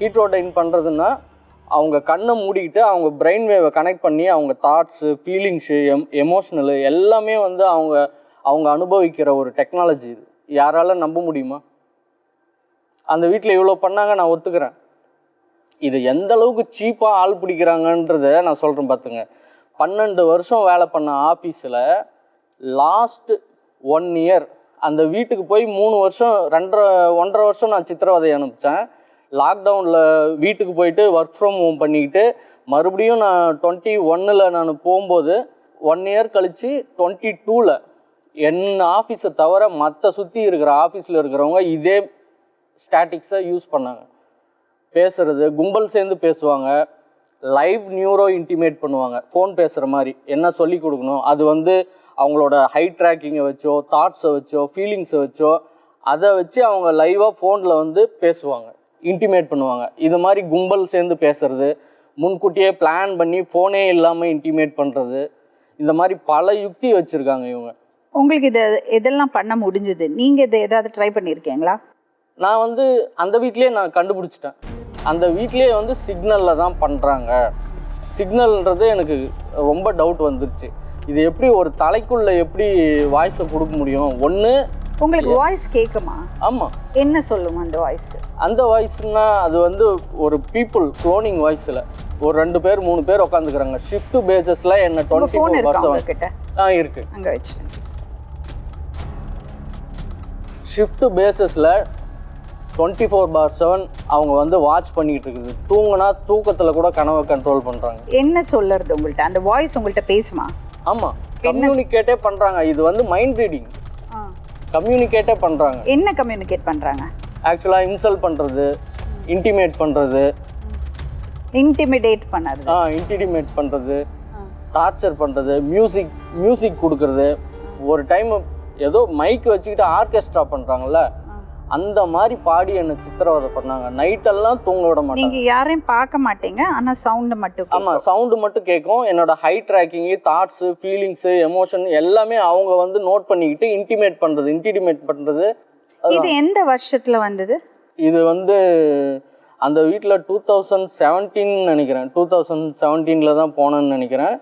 Heterodyne பண்ணுறதுன்னா அவங்க கண்ணை மூடிக்கிட்டு அவங்க பிரெயின் வேவை கனெக்ட் பண்ணி அவங்க தாட்ஸு ஃபீலிங்ஸு எம் எமோஷ்னலு எல்லாமே வந்து அவங்க அவங்க அனுபவிக்கிற ஒரு டெக்னாலஜி இது. யாரால நம்ப முடியுமா? அந்த வீட்டில் இவ்வளோ பண்ணாங்க நான் ஒத்துக்கிறேன். இது எந்த அளவுக்கு சீப்பாக ஆள் பிடிக்கிறாங்கன்றத நான் சொல்கிறேன் பார்த்துங்க பன்னெண்டு வருஷம் வேலை பண்ண ஆஃபீஸில் லாஸ்ட்டு ஒன் இயர் அந்த வீட்டுக்கு போய் மூணு வருஷம் ரெண்டரை ஒன்றரை வருஷம் நான் சித்திரவதை அனுப்பிச்சேன். லாக்டவுனில் வீட்டுக்கு போயிட்டு ஒர்க் ஃப்ரம் ஹோம் பண்ணிக்கிட்டு மறுபடியும் நான் டுவெண்ட்டி ஒன்னில் நான் போகும்போது ஒன் இயர் கழித்து டுவெண்ட்டி டூவில் என் ஆஃபீஸை தவிர மற்ற சுற்றி இருக்கிற ஆஃபீஸில் இருக்கிறவங்க இதே ஸ்டாட்டிக்ஸை யூஸ் பண்ணாங்க. பேசுறது கும்பல் சேர்ந்து பேசுவாங்க லைவ் நியூரோ இன்டிமேட் பண்ணுவாங்க ஃபோன் பேசுகிற மாதிரி என்ன சொல்லி கொடுக்கணும் அது வந்து அவங்களோட ஹை ட்ராக்கிங்கை வச்சோ தாட்ஸை வச்சோ ஃபீலிங்ஸை வச்சோ அதை வச்சு அவங்க லைவாக ஃபோனில் வந்து பேசுவாங்க. இன்டிமேட் பண்ணுவாங்க. இது மாதிரி கும்பல் சேர்ந்து பேசுறது முன்கூட்டியே பிளான் பண்ணி ஃபோனே இல்லாமல் இன்டிமேட் பண்ணுறது இந்த மாதிரி பல யுக்தி வச்சுருக்காங்க இவங்க. உங்களுக்கு இது எதெல்லாம் பண்ண முடிஞ்சது. நீங்க இதை ஏதாவது ட்ரை பண்ணியிருக்கீங்களா நான் வந்து அந்த வீட்லேயே நான் கண்டுபிடிச்சிட்டேன். அந்த வீட்லேயே வந்து சிக்னலில் தான் பண்ணுறாங்க சிக்னல்ன்றது எனக்கு ரொம்ப டவுட் வந்துருச்சு. இது எப்படி ஒரு தலைக்குள்ளே எப்படி வாய்ஸை கொடுக்க முடியும்? ஒன்று உங்களுக்கு வாய்ஸ் கேட்குமா ஆமாம் என்ன சொல்லும் அந்த வாய்ஸ் அந்த வாய்ஸ்னா அது வந்து ஒரு பீப்புள் க்ளோனிங் வாய்ஸில் ஒரு ரெண்டு பேர் மூணு பேர் உட்காந்துக்கிறாங்க ஷிஃப்ட் பேசஸில் என்ன டுவெண்ட்டி ஃபோர் இருக்கா பர்சன் உங்ககிட்ட? ஆ இருக்குது அங்க வச்சு ஷிஃப்ட் பேசஸில் டுவெண்ட்டி ஃபோர் பார் செவன் அவங்க வந்து வாட்ச் பண்ணிக்கிட்டு இருக்குது. தூங்குனா தூக்கத்தில் கூட கனவை கண்ட்ரோல் பண்ணுறாங்க என்ன சொல்லறது உங்கள்ட்ட? அந்த வாய்ஸ் உங்கள்ட்ட பேசுமா? ஆமாம் கம்யூனிகேட்டே பண்ணுறாங்க இது வந்து மைண்ட் ரீடிங் கம்யூனிகேட்டே பண்ணுறாங்க என்ன கம்யூனிகேட் பண்றாங்க? ஆக்சுவலாக இன்சல்ட் பண்ணுறது இன்டிமேட் பண்ணுறது இன்டிமிடேட் பண்ணது. ஆ இன்டிமேட் பண்ணுறது டார்ச்சர் பண்ணுறது மியூசிக் மியூசிக் கொடுக்கறது. ஒரு டைம் ஏதோ மைக் வச்சுக்கிட்டு ஆர்கெஸ்ட்ரா பண்ணுறாங்கல்ல அந்த மாதிரி பாடி என்னை சித்திரவதை பண்ணாங்க. நைட்டெல்லாம் தூங்க விட மாட்டாங்க. நீங்க யாரையும் பார்க்க மாட்டீங்க ஆனா சவுண்ட் மட்டும். ஆமாம் சவுண்டு மட்டும் கேட்கும் என்னோட high tracking thoughts feelings emotion எல்லாமே அவங்க வந்து நோட் பண்ணிக்கிட்டு இன்டிமேட் பண்ணுறது இன்டிமேட் பண்ணுறது இது எந்த வருஷத்துல வந்தது? இது வந்து அந்த வீட்டில் டூ தௌசண்ட் செவன்டீன் நினைக்கிறேன். டூ தௌசண்ட் செவன்டீனில் தான் போனேன்னு நினைக்கிறேன்.